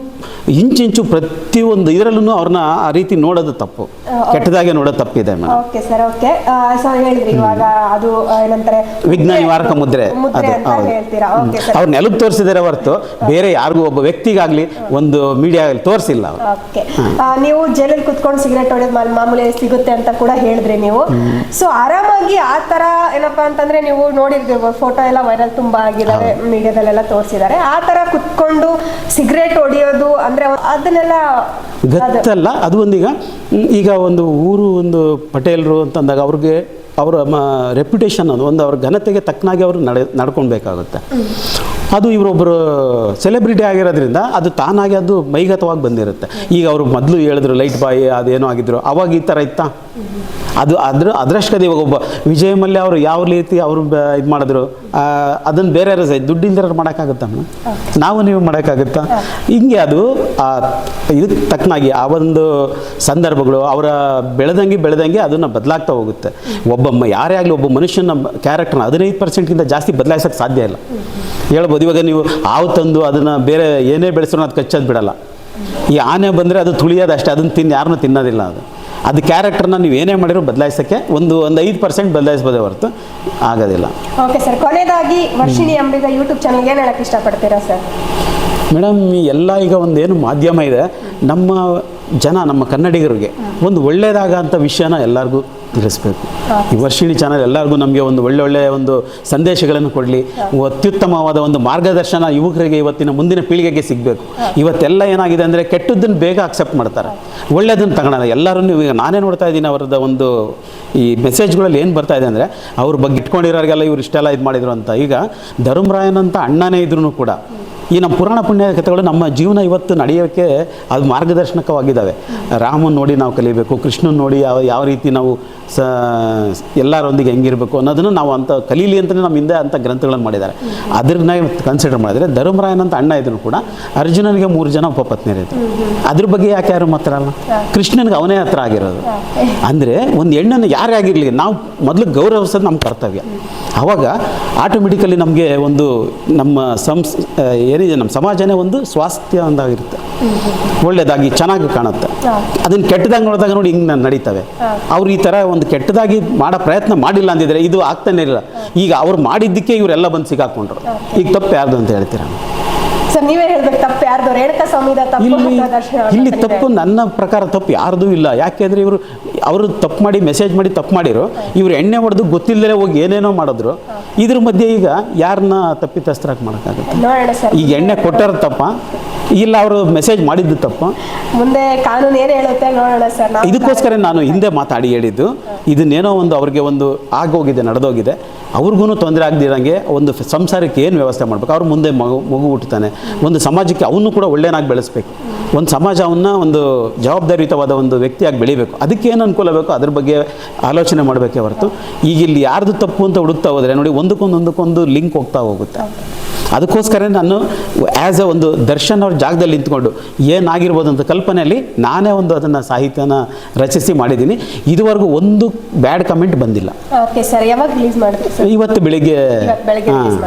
ಇಂಚಿಂಚು ಪ್ರತಿಯೊಂದು ಇದರಲ್ಲೂ ಅವ್ರನ್ನ ಆ ರೀತಿ ನೋಡೋದು ತಪ್ಪು. ಕೆಟ್ಟದಾಗೆ ನೋಡೋದು ತಪ್ಪಿದೆ madam. Okay sir okay so ಹೇಳಿದ್ರಿ ಇವಾಗ ಅದು ಏನಂತಾರೆ? ವಿಘ್ನ ನಿವಾರಕ ಮುದ್ರೆ. ಅದು ಹೌದು. ಅವ್ರು ನೆಲಕ್ಕೆ ತೋರಿಸಿದಾರೆ ಹೊರತು ಬೇರೆ ಯಾರಿಗೂ ಒಬ್ಬ ವ್ಯಕ್ತಿಗಾಗ್ಲಿ ಒಂದು ಮೀಡಿಯಾ ತೋರಿಸಿಲ್ಲ ಅವರು. ಓಕೆ ನೀವು ಜೈಲಲ್ಲಿ ಕುತ್ಕೊಂಡು ಸಿಗರೇಟ್ ಮಾಲ್- ಮಾಮೂಲಿ ಸಿಗುತ್ತೆ ಅಂತ ಕೂಡ ಹೇಳಿದ್ರಿ ನೀವು. ಸೊ ಆರಾಮಾಗಿ ಆ ತರ ಏನಪ್ಪಾ ಅಂತಂದ್ರೆ ನೀವು ನೋಡಿರ್ತೀವಿ ಫೋಟೋ ಎಲ್ಲ ವೈರಲ್ ತುಂಬಾ ಆಗಿದಾವೆ ಮೀಡಿಯಾದಲ್ಲೆಲ್ಲ ತೋರಿಸಿದ್ದಾರೆ ಆ ತರ ಕುತ್ಕೊಂಡು ಸಿಗರೇಟ್ ಹೊಡಿಯೋದು ಅಂದ್ರೆ ಅದನ್ನೆಲ್ಲ ಅದು- ಗತ್ತಲ್ಲ, ಅದು ಒಂದೀಗ ಈಗ ಒಂದು ಊರು, ಒಂದು ಪಟೇಲರು ಅಂತಂದಾಗ ಅವ್ರಿಗೆ ಅವರ ರೆಪ್ಯುಟೇಷನ್ ಅದು, ಒಂದು ಅವ್ರ ಘನತೆಗೆ ತಕ್ಕನಾಗಿ ಅವರು ನಡೆ, ನಡ್ಕೊಳ್ಬೇಕಾಗುತ್ತೆ. ಅದು ಇವರೊಬ್ಬರು ಸೆಲೆಬ್ರಿಟಿ ಆಗಿರೋದ್ರಿಂದ ಅದು ತಾನಾಗಿ ಅದು ಮೈಗತವಾಗಿ ಬಂದಿರುತ್ತೆ. ಈಗ ಅವರು ಮೊದಲು ಹೇಳಿದ್ರು, ಲೈಟ್ ಬಾಯ್, ಅದೇನೋ ಆಗಿದ್ರು. ಅವಾಗ ಈ ಥರ ಇತ್ತಾ? ಅದು ಅದ್ರ ಅದರಷ್ಟೇ ಇವಾಗ ಒಬ್ಬ ವಿಜಯ್ ಮಲ್ಯ ಅವರು ಯಾವ ರೀತಿ ಅವರು ಇದು ಮಾಡಿದ್ರು ಅದನ್ನು ಬೇರೆ ಯಾರು ಮಾಡೋಕ್ಕಾಗುತ್ತಾ ಮೇಡಮ್ ನಾವು ನೀವು ಮಾಡೋಕ್ಕಾಗುತ್ತಾ? ಹಿಂಗೆ ಅದು ಆ ಇದಕ್ಕೆ ತಕ್ಕನಾಗಿ ಆ ಒಂದು ಸಂದರ್ಭಗಳು ಅವರ ಬೆಳೆದಂಗೆ ಬೆಳೆದಂಗೆ ಅದನ್ನು ಬದಲಾಗ್ತಾ ಹೋಗುತ್ತೆ. ಒಬ್ಬ ಯಾರೇ ಆಗಲಿ ಒಬ್ಬ ಮನುಷ್ಯನ ಕ್ಯಾರೆಕ್ಟರ್ನ ಹದಿನೈದು ಪರ್ಸೆಂಟ್ಗಿಂತ ಜಾಸ್ತಿ ಬದಲಾಯಿಸೋಕ್ಕೆ ಸಾಧ್ಯ ಇಲ್ಲ. ಹೇಳ್ಬೋದು ಇವಾಗ ನೀವು ಹಾವು ತಂದು ಅದನ್ನು ಬೇರೆ ಏನೇ ಬೆಳೆಸಿದ್ರು ಅದು ಕಚ್ಚೋದು ಬಿಡಲ್ಲ. ಈ ಆನೆ ಬಂದರೆ ಅದು ತುಳಿಯೋದು ಅಷ್ಟೇ ಅದನ್ನು ತಿನ್ನು ಯಾರನ್ನೂ ತಿನ್ನೋದಿಲ್ಲ ಅದು. ಅದು ಕ್ಯಾರೆಕ್ಟರ್ನ ನೀವು ಏನೇ ಮಾಡಿರೋ ಬದಲಾಯಿಸೋಕ್ಕೆ ಒಂದು ಒಂದು ಐದು ಪರ್ಸೆಂಟ್ ಬದಲಾಯಿಸ್ಬೋದೇ ಹೊರತು ಆಗೋದಿಲ್ಲ. ಓಕೆ ಸರ್ ಕೊನೆಯದಾಗಿ ವರ್ಷಿಣಿ ಅಂಬಿಗ ಯೂಟ್ಯೂಬ್ ಚಾನಲ್ಗೆ ಏನು ಹೇಳಕ್ಕೆ ಇಷ್ಟಪಡ್ತೀರಾ ಸರ್ ಮೇಡಮ್ ಎಲ್ಲ ಈಗ ಒಂದೇನು ಮಾಧ್ಯಮ ಇದೆ ನಮ್ಮ ಜನ ನಮ್ಮ ಕನ್ನಡಿಗರಿಗೆ ಒಂದು ಒಳ್ಳೆಯದಾಗ ಅಂತ ವಿಷಯನ ಎಲ್ಲರಿಗೂ ತಿಳಿಸ್ಬೇಕು. ಈ ವರ್ಷಿಣಿ ಚಾನಲ್ ಎಲ್ಲರಿಗೂ ನಮಗೆ ಒಂದು ಒಳ್ಳೆ ಒಳ್ಳೆಯ ಒಂದು ಸಂದೇಶಗಳನ್ನು ಕೊಡಲಿ. ಅತ್ಯುತ್ತಮವಾದ ಒಂದು ಮಾರ್ಗದರ್ಶನ ಯುವಕರಿಗೆ ಇವತ್ತಿನ ಮುಂದಿನ ಪೀಳಿಗೆಗೆ ಸಿಗಬೇಕು. ಇವತ್ತೆಲ್ಲ ಏನಾಗಿದೆ ಅಂದರೆ ಕೆಟ್ಟದ್ದನ್ನು ಬೇಗ ಅಕ್ಸೆಪ್ಟ್ ಮಾಡ್ತಾರೆ. ಒಳ್ಳೆಯದನ್ನು ತಗೊಳ್ಳೋಣ. ಎಲ್ಲರೂ ಈಗ ನಾನೇ ನೋಡ್ತಾ ಇದ್ದೀನಿ ಅವರದ ಒಂದು ಈ ಮೆಸೇಜ್ಗಳಲ್ಲಿ ಏನು ಬರ್ತಾ ಇದೆ ಅಂದರೆ ಅವ್ರ ಬಗ್ಗೆ ಇಟ್ಕೊಂಡಿರೋರಿಗೆಲ್ಲ ಇವ್ರು ಇಷ್ಟೆಲ್ಲ ಇದು ಮಾಡಿದ್ರು ಅಂತ. ಈಗ ಧರ್ಮರಾಯನಂತ ಅಣ್ಣನೇ ಇದ್ರೂ ಕೂಡ ಈ ನಮ್ಮ ಪುರಾಣ ಪುಣ್ಯ ಕಥೆಗಳು ನಮ್ಮ ಜೀವನ ಇವತ್ತು ನಡೆಯೋಕ್ಕೆ ಅದು ಮಾರ್ಗದರ್ಶನಕವಾಗಿದ್ದಾವೆ. ರಾಮನ್ ನೋಡಿ ನಾವು ಕಲಿಬೇಕು ಕೃಷ್ಣನ್ ನೋಡಿ ಯಾವ ಯಾವ ರೀತಿ ನಾವು ಸ, ಎಲ್ಲರೊಂದಿಗೆ ಹೆಂಗಿರಬೇಕು ಅನ್ನೋದನ್ನು ನಾವು ಅಂತ ಕಲೀಲಿ ಅಂತಲೇ ನಮ್ಮ ಹಿಂದೆ ಅಂಥ ಗ್ರಂಥಗಳನ್ನು ಮಾಡಿದ್ದಾರೆ. ಅದನ್ನ ಕನ್ಸಿಡರ್ ಮಾಡಿದರೆ ಧರ್ಮರಾಯನಂತ ಅಣ್ಣ ಇದ್ರು ಕೂಡ ಅರ್ಜುನನಿಗೆ ಮೂರು ಜನ ಉಪಪತ್ನಿಯರಿದ್ರು ಅದ್ರ ಬಗ್ಗೆ ಯಾಕೆ ಯಾರು ಮಾತಾಡಲ್ಲ ಕೃಷ್ಣನಿಗೆ ಅವನೇ ಹತ್ರ ಆಗಿರೋದು. ಅಂದರೆ ಒಂದು ಹೆಣ್ಣನ್ನು ಯಾರೇ ಆಗಿರಲಿ, ನಾವು ಮೊದಲು ಗೌರವಿಸೋದು ನಮ್ಮ ಕರ್ತವ್ಯ. ಆವಾಗ ಆಟೋಮೆಟಿಕಲಿ ನಮಗೆ ಒಂದು ನಮ್ಮ ಸಂಸ್, ಏನಿದೆ, ನಮ್ಮ ಸಮಾಜನೇ ಒಂದು ಸ್ವಾಸ್ಥ್ಯ ಒಂದಾಗಿರುತ್ತೆ ಒಳ್ಳೆಯದಾಗಿ ಚೆನ್ನಾಗಿ ಕಾಣುತ್ತೆ. ಅದನ್ನು ಕೆಟ್ಟದಾಗಿ ನೋಡಿದಾಗ ನೋಡಿ ಹಿಂಗೆ ನಡೀತವೆ. ಅವ್ರು ಈ ಥರ ಒಂದು ಕೆಟ್ಟದಾಗಿ ಮಾಡೋ ಪ್ರಯತ್ನ ಮಾಡಿಲ್ಲ ಅಂದಿದ್ರೆ ಇದು ಆಗ್ತಾನೆ ಇಲ್ಲ ಈಗ ಅವ್ರು ಮಾಡಿದ್ದಕ್ಕೆ ಇವರೆಲ್ಲ ಬಂದು ಸಿಗಾಕೊಂಡ್ರು. ಈಗ ತಪ್ಪು ಯಾರ್ದು ಅಂತ ಹೇಳ್ತೀರಾ? ಇಲ್ಲಿ ಇಲ್ಲಿ ತಪ್ಪು ನನ್ನ ಪ್ರಕಾರ ತಪ್ಪು ಯಾರ್ದೂ ಇಲ್ಲ. ಯಾಕೆಂದ್ರೆ ಇವರು ಅವರು ತಪ್ಪು ಮಾಡಿ ಮೆಸೇಜ್ ಮಾಡಿ ತಪ್ಪು ಮಾಡಿರು. ಇವ್ರು ಎಣ್ಣೆ ಹೊಡೆದು ಗೊತ್ತಿಲ್ಲದೆ ಹೋಗಿ ಏನೇನೋ ಮಾಡಿದ್ರು. ಇದ್ರ ಮಧ್ಯೆ ಈಗ ಯಾರನ್ನ ತಪ್ಪಿತಸ್ಥರಾಗಿ ಮಾಡೋಕ್ಕಾಗುತ್ತೆ? ಈಗ ಎಣ್ಣೆ ಕೊಟ್ಟರ ತಪ್ಪ? ಇಲ್ಲ ಅವರು ಮೆಸೇಜ್ ಮಾಡಿದ್ದು ತಪ್ಪು. ಮುಂದೆ ಕಾನೂನು ಏನು ಹೇಳುತ್ತೆ ನೋಡೋಣ ಸರ್ ನಾವು. ಇದಕ್ಕೋಸ್ಕರ ನಾನು ಹಿಂದೆ ಮಾತಾಡಿ ಹೇಳಿದ್ದು ಇದನ್ನೇನೋ ಒಂದು ಅವ್ರಿಗೆ ಒಂದು ಆಗೋಗಿದೆ ನಡೆದೋಗಿದೆ ಅವ್ರಿಗೂ ತೊಂದರೆ ಆಗದಿರಂಗೆ ಒಂದು ಸಂಸಾರಕ್ಕೆ ಏನು ವ್ಯವಸ್ಥೆ ಮಾಡಬೇಕು? ಅವ್ರು ಮುಂದೆ ಮಗು ಮಗು ಹುಟ್ಟುತ್ತಾನೆ. ಒಂದು ಸಮಾಜಕ್ಕೆ ಅವನು ಕೂಡ ಒಳ್ಳೆಯನಾಗಿ ಬೆಳೆಸ್ಬೇಕು. ಒಂದು ಸಮಾಜ ಅವನ್ನ ಒಂದು ಜವಾಬ್ದಾರಿಯುತವಾದ ಒಂದು ವ್ಯಕ್ತಿಯಾಗಿ ಬೆಳಿಬೇಕು. ಅದಕ್ಕೆ ಏನು ಅನುಕೂಲ ಬೇಕು ಅದ್ರ ಬಗ್ಗೆ ಆಲೋಚನೆ ಮಾಡಬೇಕೇ ಹೊರತು. ಈಗ ಇಲ್ಲಿ ಯಾರ್ದು ತಪ್ಪು ಅಂತ ಹುಡುಕ್ತಾ ಹೋದರೆ ನೋಡಿ ಒಂದಕ್ಕೊಂದು ಒಂದಕ್ಕೊಂದು ಲಿಂಕ್ ಹೋಗ್ತಾ ಹೋಗುತ್ತೆ. ಅದಕ್ಕೋಸ್ಕರ ನಾನು ಆ್ಯಸ್ ಎ ಒಂದು ದರ್ಶನ್ ಅವ್ರ ಜಾಗದಲ್ಲಿ ನಿಂತ್ಕೊಂಡು ಏನಾಗಿರ್ಬೋದು ಅಂತ ಕಲ್ಪನೆಯಲ್ಲಿ ನಾನೇ ಒಂದು ಅದನ್ನು ಸಾಹಿತ್ಯನ ರಚಿಸಿ ಮಾಡಿದ್ದೀನಿ. ಇದುವರೆಗೂ ಒಂದು ಬ್ಯಾಡ್ ಕಮೆಂಟ್ ಬಂದಿಲ್ಲ. ಓಕೆ ಸರ್ ಯಾವಾಗ ರಿಲೀಸ್ ಮಾಡಿದ್ರಿ ಸರ್ ಇವತ್ತು ಬೆಳಿಗ್ಗೆ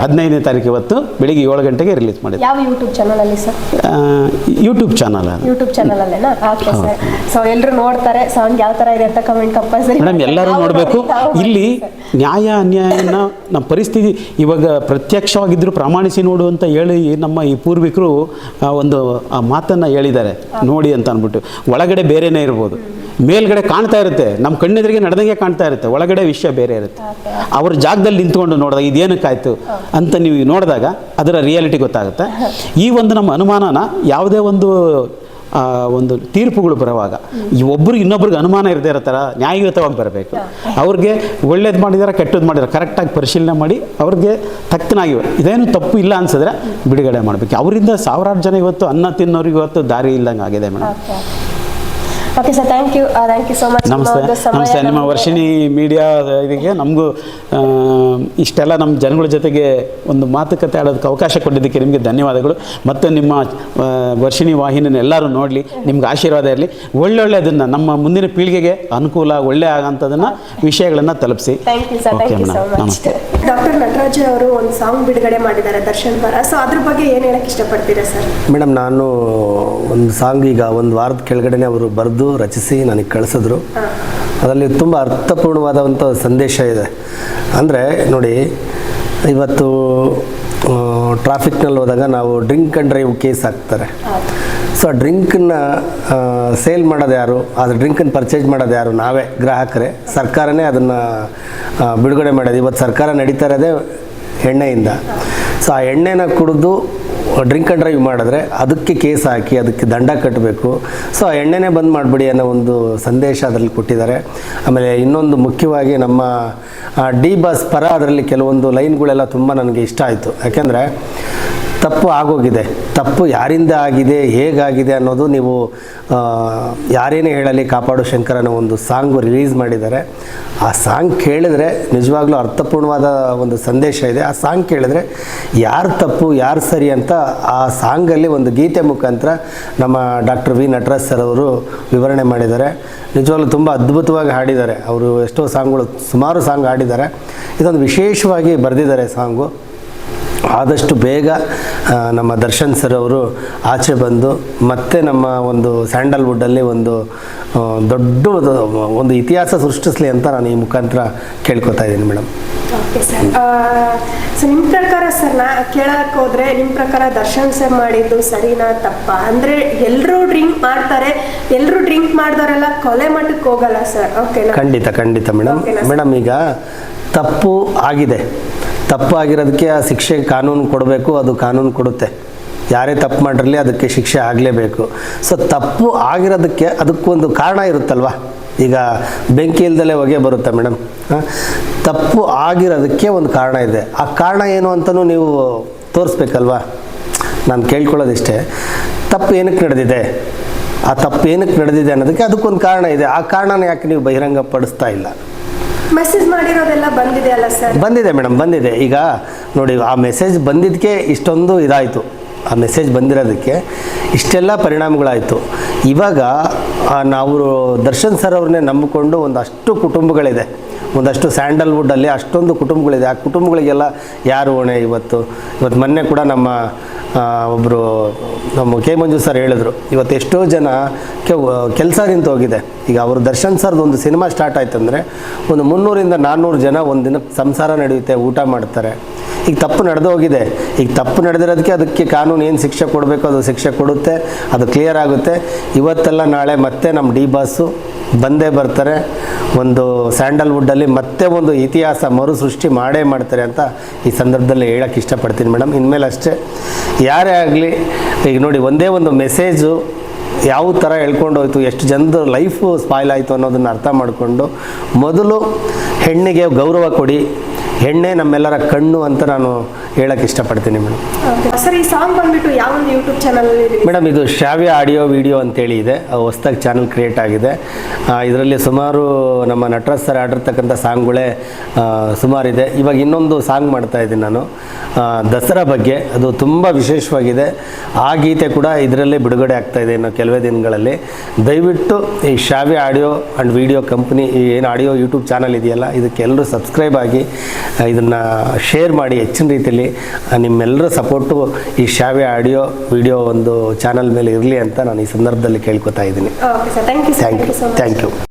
ಹದಿನೈದನೇ ತಾರೀಕು ಇವತ್ತು ಬೆಳಿಗ್ಗೆ ಏಳು ಗಂಟೆಗೆ ರಿಲೀಸ್ ಮಾಡಿದ್ರು ಯಾವ ಯೂಟ್ಯೂಬ್ ಚಾನಲಲ್ಲಿ ಸರ್ ಯೂಟ್ಯೂಬ್ ಚಾನಲ್ ಯೂಟ್ಯೂಬ್ ಚಾನಲಲ್ಲೇನಾ ಓಕೆ ಸರ್ ಸೊ ಎಲ್ಲರೂ ನೋಡ್ತಾರೆ ಸಾಂಗ್ ಯಾವ ಥರ ಇದೆ ಅಂತ ಕಮೆಂಟ್ ಕಂಪಲ್ಸರಿ ಮೇಡಮ್ ಎಲ್ಲರೂ ನೋಡಬೇಕು. ಇಲ್ಲಿ ನ್ಯಾಯ ಅನ್ಯಾಯನ ನಮ್ಮ ಪರಿಸ್ಥಿತಿ ಇವಾಗ ಪ್ರತ್ಯಕ್ಷವಾಗಿದ್ದರೂ ಪ್ರಾಮಾಣಿಸಿ ನೋಡು ಅಂತ ಹೇಳಿ ನಮ್ಮ ಈ ಪೂರ್ವಿಕರು ಒಂದು, ಆ ಮಾತನ್ನು ಹೇಳಿದ್ದಾರೆ. ನೋಡಿ ಅಂತ ಅಂದ್ಬಿಟ್ಟು. ಒಳಗಡೆ ಬೇರೆನೇ ಇರ್ಬೋದು. ಮೇಲ್ಗಡೆ ಕಾಣ್ತಾ ಇರುತ್ತೆ. ನಮ್ಮ ಕಣ್ಣೆದುರಿಗೆ ನಡೆದಂಗೆ ಕಾಣ್ತಾ ಇರುತ್ತೆ. ಒಳಗಡೆ ವಿಷಯ ಬೇರೆ ಇರುತ್ತೆ. ಅವ್ರ ಜಾಗದಲ್ಲಿ ನಿಂತ್ಕೊಂಡು ನೋಡಿದಾಗ ಇದೇನಕ್ಕಾಯ್ತು ಅಂತ ನೀವು ನೋಡಿದಾಗ ಅದರ ರಿಯಾಲಿಟಿ ಗೊತ್ತಾಗುತ್ತೆ. ಈ ಒಂದು ನಮ್ಮ ಅನುಮಾನನ ಯಾವುದೇ ಒಂದು ಒಂದು ತೀರ್ಪುಗಳು ಬರುವಾಗ. ಈ ಇನ್ನೊಬ್ರಿಗೆ ಅನುಮಾನ ಇರದೇ ಇರೋ ಥರ ನ್ಯಾಯಯುತವಾಗಿ ಬರಬೇಕು. ಅವ್ರಿಗೆ ಒಳ್ಳೇದು ಮಾಡಿದಾರೆ ಕೆಟ್ಟದ್ದು ಮಾಡಿದಾರೆ ಕರೆಕ್ಟಾಗಿ ಪರಿಶೀಲನೆ ಮಾಡಿ ಅವ್ರಿಗೆ ತಕ್ಕನಾಗಿ ಇದೇನು ತಪ್ಪು ಇಲ್ಲ ಅನ್ಸಿದ್ರೆ ಬಿಡುಗಡೆ ಮಾಡಬೇಕು. ಅವರಿಂದ ಸಾವಿರಾರು ಜನ ಇವತ್ತು ಅನ್ನ ತಿನ್ನೋರಿಗೆ ಇವತ್ತು ದಾರಿ ಇಲ್ಲಂಗೆ ಆಗಿದೆ madam. Okay sir thank you thank you so much ನಮಸ್ತೆ. ನಮಸ್ತೆ. ನಿಮ್ಮ ವರ್ಷಿಣಿ ಮೀಡಿಯಾ ಇದಕ್ಕೆ ನಮಗೂ ಇಷ್ಟೆಲ್ಲ ನಮ್ಮ ಜನಗಳ ಜೊತೆಗೆ ಒಂದು ಮಾತುಕತೆ ಆಡೋದಕ್ಕೆ ಅವಕಾಶ ಕೊಟ್ಟಿದ್ದಕ್ಕೆ ನಿಮಗೆ ಧನ್ಯವಾದಗಳು. ಮತ್ತು ನಿಮ್ಮ ವರ್ಷಿಣಿ ವಾಹಿನಿನ ಎಲ್ಲರೂ ನೋಡಲಿ ನಿಮ್ಗೆ ಆಶೀರ್ವಾದ ಇರಲಿ. ಒಳ್ಳೊಳ್ಳೆದನ್ನು ನಮ್ಮ ಮುಂದಿನ ಪೀಳಿಗೆಗೆ ಅನುಕೂಲ ಒಳ್ಳೆ ಆಗಂತದನ್ನ ವಿಷಯಗಳನ್ನು ತಲುಪಿಸಿ. Thank you sir okay thank you so madam much ನಮಸ್ತೆ. ಡಾಕ್ಟರ್ ನಟರಾಜ್ ಅವರು ಒಂದು ಸಾಂಗ್ ಬಿಡುಗಡೆ ಮಾಡಿದ್ದಾರೆ ದರ್ಶನ್ ಪರ ಸೊ ಅದ್ರ ಬಗ್ಗೆ ಏನು ಹೇಳಕ್ ಇಷ್ಟಪಡ್ತೀರಾ ಸರ್ ಮೇಡಮ್ ನಾನು ಒಂದು ಸಾಂಗ್ ಈಗ ಒಂದು ವಾರದ ಕೆಳಗಡೆನೆ ಅವರು ಬರೆದು ರಚಿಸಿ ನನಗೆ ಕಳಿಸಿದ್ರು. ಅದರಲ್ಲಿ ತುಂಬ ಅರ್ಥಪೂರ್ಣವಾದಂಥ ಸಂದೇಶ ಇದೆ. ಅಂದರೆ ನೋಡಿ, ಇವತ್ತು ಟ್ರಾಫಿಕ್ನಲ್ಲಿ ಹೋದಾಗ ನಾವು ಡ್ರಿಂಕ್ ಆ್ಯಂಡ್ ಡ್ರೈವ್ ಕೇಸ್ ಹಾಕ್ತಾರೆ. ಸೊ ಆ ಡ್ರಿಂಕನ್ನ ಸೇಲ್ ಮಾಡೋದು ಯಾರು? ಅದು ಡ್ರಿಂಕನ್ನು ಪರ್ಚೇಸ್ ಮಾಡೋದು ಯಾರು? ನಾವೇ, ಗ್ರಾಹಕರೇ. ಸರ್ಕಾರನೇ ಅದನ್ನು ಬಿಡುಗಡೆ ಮಾಡೋದು. ಇವತ್ತು ಸರ್ಕಾರ ನಡೀತಾ ಇರೋದೇ ಎಣ್ಣೆಯಿಂದ. ಸೊ ಆ ಎಣ್ಣೆನ ಕುಡಿದು ಡ್ರಿಂಕ್ ಆ್ಯಂಡ್ ಡ್ರೈವ್ ಮಾಡಿದ್ರೆ ಅದಕ್ಕೆ ಕೇಸ್ ಹಾಕಿ ಅದಕ್ಕೆ ದಂಡ ಕಟ್ಟಬೇಕು. ಸೊ ಆ ಎಣ್ಣೆನೇ ಬಂದ್ ಮಾಡಿಬಿಡಿ ಅನ್ನೋ ಒಂದು ಸಂದೇಶ ಅದರಲ್ಲಿ ಕೊಟ್ಟಿದ್ದಾರೆ. ಆಮೇಲೆ ಇನ್ನೊಂದು ಮುಖ್ಯವಾಗಿ ನಮ್ಮ ಡಿ ಬಸ್ ಪರ ಅದರಲ್ಲಿ ಕೆಲವೊಂದು ಲೈನ್ಗಳೆಲ್ಲ ತುಂಬ ನನಗೆ ಇಷ್ಟ ಆಯಿತು. ಯಾಕೆಂದರೆ ತಪ್ಪು ಆಗೋಗಿದೆ. ತಪ್ಪು ಯಾರಿಂದ ಆಗಿದೆ, ಹೇಗಾಗಿದೆ ಅನ್ನೋದು ನೀವು ಯಾರೇನೇ ಹೇಳಲಿ ಕಾಪಾಡು ಶಂಕರನ ಒಂದು ಸಾಂಗು ರಿಲೀಸ್ ಮಾಡಿದ್ದಾರೆ. ಆ ಸಾಂಗ್ ಕೇಳಿದ್ರೆ ನಿಜವಾಗ್ಲೂ ಅರ್ಥಪೂರ್ಣವಾದ ಒಂದು ಸಂದೇಶ ಇದೆ. ಆ ಸಾಂಗ್ ಕೇಳಿದ್ರೆ ಯಾರು ತಪ್ಪು, ಯಾರು ಸರಿ ಅಂತ ಆ ಸಾಂಗಲ್ಲಿ ಒಂದು ಗೀತೆ ಮುಖಾಂತರ ನಮ್ಮ ಡಾಕ್ಟರ್ ವಿ ನಟರಾಜ್ ಸರ್ ಅವರು ವಿವರಣೆ ಮಾಡಿದ್ದಾರೆ. ನಿಜವಾಗ್ಲೂ ತುಂಬ ಅದ್ಭುತವಾಗಿ ಹಾಡಿದ್ದಾರೆ. ಅವರು ಎಷ್ಟೋ ಸಾಂಗ್ಗಳು, ಸುಮಾರು ಸಾಂಗ್ ಹಾಡಿದ್ದಾರೆ. ಇದೊಂದು ವಿಶೇಷವಾಗಿ ಬರೆದಿದ್ದಾರೆ ಸಾಂಗು. ಆದಷ್ಟು ಬೇಗ ನಮ್ಮ ದರ್ಶನ್ ಸರ್ ಅವರು ಆಚೆ ಬಂದು ಮತ್ತೆ ನಮ್ಮ ಒಂದು ಸ್ಯಾಂಡಲ್ವುಡ್ಡಲ್ಲಿ ಒಂದು ದೊಡ್ಡ ಒಂದು ಇತಿಹಾಸ ಸೃಷ್ಟಿಸಲಿ ಅಂತ ನಾನು ಈ ಮುಖಾಂತರ ಕೇಳ್ಕೊತಾ ಇದ್ದೀನಿ ಮೇಡಮ್. Okay sir. ಸೊ ನಿಮ್ಮ ಪ್ರಕಾರ ಸರ್ ನಾ ಕೇಳಕ್ಕೆ ಹೋದ್ರೆ ನಿಮ್ಮ ಪ್ರಕಾರ ದರ್ಶನ್ ಸರ್ ಮಾಡಿದ್ದು ಸರಿನಾ ತಪ್ಪ? ಅಂದ್ರೆ ಎಲ್ಲರೂ ಡ್ರಿಂಕ್ ಮಾಡ್ತಾರೆ ಎಲ್ಲರೂ ಡ್ರಿಂಕ್ ಮಾಡಿದವರೆಲ್ಲ ಕೊಲೆ ಮಟ್ಟಕ್ಕೆ ಹೋಗಲ್ಲ ಸರ್. ಓಕೆ ಖಂಡಿತ ಖಂಡಿತ ಮೇಡಮ್. ಮೇಡಮ್ ಈಗ ತಪ್ಪು ಆಗಿದೆ. ತಪ್ಪು ಆಗಿರೋದಕ್ಕೆ ಆ ಶಿಕ್ಷೆ ಕಾನೂನು ಕೊಡಬೇಕು, ಅದು ಕಾನೂನು ಕೊಡುತ್ತೆ. ಯಾರೇ ತಪ್ಪು ಮಾಡಿರಲಿ ಅದಕ್ಕೆ ಶಿಕ್ಷೆ ಆಗಲೇಬೇಕು. ಸೊ ತಪ್ಪು ಆಗಿರೋದಕ್ಕೆ ಅದಕ್ಕೊಂದು ಕಾರಣ ಇರುತ್ತಲ್ವಾ? ಈಗ ಬೆಂಕಿ ಇಲ್ದಲೇ ಹೊಗೆ ಬರುತ್ತೆ ಮೇಡಮ್. ತಪ್ಪು ಆಗಿರೋದಕ್ಕೆ ಒಂದು ಕಾರಣ ಇದೆ. ಆ ಕಾರಣ ಏನು ಅಂತಲೂ ನೀವು ತೋರಿಸ್ಬೇಕಲ್ವಾ? ನಾನು ಕೇಳ್ಕೊಳ್ಳೋದಿಷ್ಟೇ. ತಪ್ಪು ಏನಕ್ಕೆ ನಡೆದಿದೆ? ಆ ತಪ್ಪು ಏನಕ್ಕೆ ನಡೆದಿದೆ ಅನ್ನೋದಕ್ಕೆ ಅದಕ್ಕೊಂದು ಕಾರಣ ಇದೆ. ಆ ಕಾರಣನ ಯಾಕೆ ನೀವು ಬಹಿರಂಗ ಪಡಿಸ್ತಾ ಇಲ್ಲ? ಬಂದಿದೆ ಬಂದಿದೆ ಮೇಡಮ್ ಬಂದಿದೆ. ಈಗ ನೋಡಿ ಆ ಮೆಸೇಜ್ ಬಂದಿದ್ದಕ್ಕೆ ಇಷ್ಟೊಂದು ಇದಾಯಿತು. ಆ ಮೆಸೇಜ್ ಬಂದಿರೋದಕ್ಕೆ ಇಷ್ಟೆಲ್ಲ ಪರಿಣಾಮಗಳಾಯಿತು. ಇವಾಗ ನಾವು ದರ್ಶನ್ ಸರ್ ಅವ್ರನ್ನೇ ನಂಬಿಕೊಂಡು ಒಂದಷ್ಟು ಕುಟುಂಬಗಳಿದೆ. ಒಂದಷ್ಟು ಸ್ಯಾಂಡಲ್ವುಡ್ಡಲ್ಲಿ ಅಷ್ಟೊಂದು ಕುಟುಂಬಗಳಿದೆ. ಆ ಕುಟುಂಬಗಳಿಗೆಲ್ಲ ಯಾರು ಹೊಣೆ ಇವತ್ತು? ಇವತ್ತು ಮೊನ್ನೆ ಕೂಡ ನಮ್ಮ ಒಬ್ಬರು ನಮ್ಮ ಕೆ ಮಂಜು ಸರ್ ಹೇಳಿದ್ರು, ಇವತ್ತು ಎಷ್ಟೋ ಜನ ಕೆಲಸ ನಿಂತು ಹೋಗಿದೆ. ಈಗ ಅವರು ದರ್ಶನ್ ಸರ್ದು ಒಂದು ಸಿನಿಮಾ ಸ್ಟಾರ್ಟ್ ಆಯ್ತಂದರೆ ಒಂದು ಮುನ್ನೂರಿಂದ ನಾನ್ನೂರು ಜನ ಒಂದು ದಿನ ಸಂಸಾರ ನಡೆಯುತ್ತೆ, ಊಟ ಮಾಡ್ತಾರೆ. ಈಗ ತಪ್ಪು ನಡೆದು ಹೋಗಿದೆ. ಈಗ ತಪ್ಪು ನಡೆದಿರೋದಕ್ಕೆ ಅದಕ್ಕೆ ಕಾನೂನು ಏನು ಶಿಕ್ಷೆ ಕೊಡಬೇಕು ಅದು ಶಿಕ್ಷೆ ಕೊಡುತ್ತೆ, ಅದು ಕ್ಲಿಯರ್ ಆಗುತ್ತೆ. ಇವತ್ತೆಲ್ಲ ನಾಳೆ ಮತ್ತೆ ನಮ್ಮ ಡಿ ಬಾಸು ಬಂದೇ ಬರ್ತಾರೆ. ಒಂದು ಸ್ಯಾಂಡಲ್ವುಡ್ಡಲ್ಲಿ ಮತ್ತೆ ಒಂದು ಇತಿಹಾಸ ಮರು ಸೃಷ್ಟಿ ಮಾಡೇ ಮಾಡ್ತಾರೆ ಅಂತ ಈ ಸಂದರ್ಭದಲ್ಲಿ ಹೇಳಕ್ಕೆ ಇಷ್ಟಪಡ್ತೀನಿ ಮೇಡಮ್ ಇನ್ಮೇಲೆ ಅಷ್ಟೇ, ಯಾರೇ ಆಗಲಿ, ಈಗ ನೋಡಿ ಒಂದೇ ಒಂದು ಮೆಸೇಜು ಯಾವ ಥರ ಹೇಳ್ಕೊಂಡು ಹೋಯ್ತು, ಎಷ್ಟು ಜನದ ಲೈಫು ಸ್ಪಾಯ್ಲ್ ಆಯಿತು ಅನ್ನೋದನ್ನು ಅರ್ಥ ಮಾಡಿಕೊಂಡು ಮೊದಲು ಹೆಣ್ಣಿಗೆ ಗೌರವ ಕೊಡಿ ಹೆಣ್ಣೆ ನಮ್ಮೆಲ್ಲರ ಕಣ್ಣು ಅಂತ ನಾನು ಹೇಳಕ್ಕೆ ಇಷ್ಟಪಡ್ತೀನಿ ಮೇಡಮ್. ಸರ್ ಈ ಸಾಂಗ್ ಬಂದ್ಬಿಟ್ಟು ಯಾವ ಯೂಟ್ಯೂಬ್ ಚಾನಲ್ ಮೇಡಮ್ ಇದು ಶ್ರಾವ್ಯ ಆಡಿಯೋ ವಿಡಿಯೋ ಅಂತೇಳಿ ಇದೆ. ಹೊಸ್ದಾಗಿ ಚಾನಲ್ ಕ್ರಿಯೇಟ್ ಆಗಿದೆ. ಇದರಲ್ಲಿ ಸುಮಾರು ನಮ್ಮ ನಟರಾಜ್ ಸರ್ ಆಡಿರ್ತಕ್ಕಂಥ ಸಾಂಗ್ಗಳೇ ಸುಮಾರಿದೆ. ಇವಾಗ ಇನ್ನೊಂದು ಸಾಂಗ್ ಮಾಡ್ತಾ ಇದ್ದೀನಿ ನಾನು. ದಸರಾ ಬಗ್ಗೆ. ಅದು ತುಂಬ ವಿಶೇಷವಾಗಿದೆ. ಆ ಗೀತೆ ಕೂಡ ಇದರಲ್ಲೇ ಬಿಡುಗಡೆ ಆಗ್ತಾ ಇದೆ ಇನ್ನು ಕೆಲವೇ ದಿನಗಳಲ್ಲಿ. ದಯವಿಟ್ಟು ಈ Shravya audio and video company ಈ ಏನು ಆಡಿಯೋ ಯೂಟ್ಯೂಬ್ ಚಾನಲ್ ಇದೆಯಲ್ಲ ಇದಕ್ಕೆಲ್ಲರೂ ಸಬ್ಸ್ಕ್ರೈಬ್ ಆಗಿ ಇದನ್ನು ಶೇರ್ ಮಾಡಿ ಹೆಚ್ಚಿನ ರೀತಿಯಲ್ಲಿ ನಿಮ್ಮೆಲ್ಲರ ಸಪೋರ್ಟು ಈ ಶಾವೆ ಆಡಿಯೋ ವಿಡಿಯೋ ಒಂದು ಚಾನಲ್ ಮೇಲೆ ಇರಲಿ ಅಂತ ನಾನು ಈ ಸಂದರ್ಭದಲ್ಲಿ ಕೇಳ್ಕೊತಾ ಇದ್ದೀನಿ. Okay sir thank you thank you